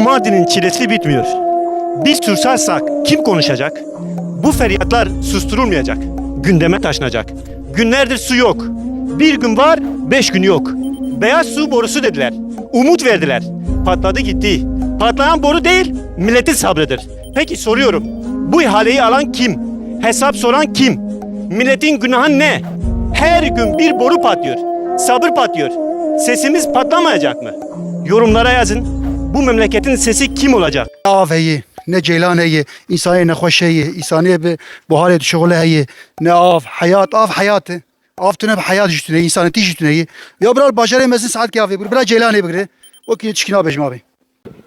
Mardin'in çilesi bitmiyor. Biz sursarsak kim konuşacak? Bu feryatlar susturulmayacak. Gündeme taşınacak. Günlerdir su yok. Bir gün var, beş gün yok. Beyaz su borusu dediler. Umut verdiler. Patladı gitti. Patlayan boru değil, milletin sabrıdır. Peki soruyorum. Bu ihaleyi alan kim? Hesap soran kim? Milletin günahı ne? Her gün bir boru patlıyor. Sabır patlıyor. Sesimiz patlamayacak mı? Yorumlara yazın. bu memleketin sesi kim olacak? Aveyi, ne ceylan heyi, insaniye ne hoş heyi, insaniye bir buhare şoğlu heyi, ne av, hayat, av hayatı. Av tüne bir hayat üstüne, insanın tiş üstüne heyi. Ya birer başarı mesin saat ki aveyi, birer ceylan heyi bire. O ki çıkın abicim abi.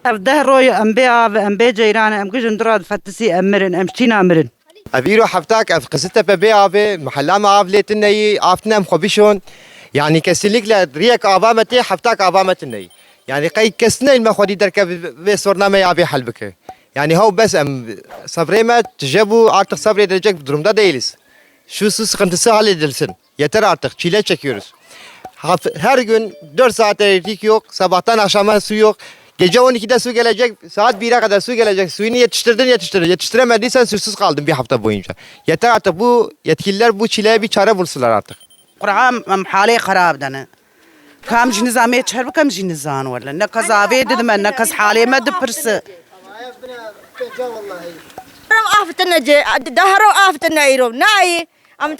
Ev dehroyu em be av, em be ceylan, em gücün durad fattisi emmirin, em ştin emmirin. أبيرو حفتاك أذقزت ببي أبي محلا ما أفلتني أفتنا مخبيشون يعني كسلك لريك أبامتي حفتاك أبامتني يعني قي كسنا المخودي دركب في صرنا ما يابي حلبك يعني هو بس ام صبري ما تجيبوا artık sabredecek durumda değiliz. Şu su sıkıntısı halledilsin. Yeter artık. Çile çekiyoruz. Haf- Her gün 4 saat elektrik yok. Sabahtan akşama su yok. Gece 12'de su gelecek. Saat 1'e kadar su gelecek. Suyunu yetiştirdin yetiştirdin. Yetiştiremediysen susuz kaldın bir hafta boyunca. Yeter artık bu yetkililer bu çileye bir çare bulsunlar artık. Qur'an em halê xerab dene. Kam jî nizamê çer bikem jî nizan wele. Ne kes avê didim ne kes halê me dipirse. Ram aftana je daharo aftana iro nai am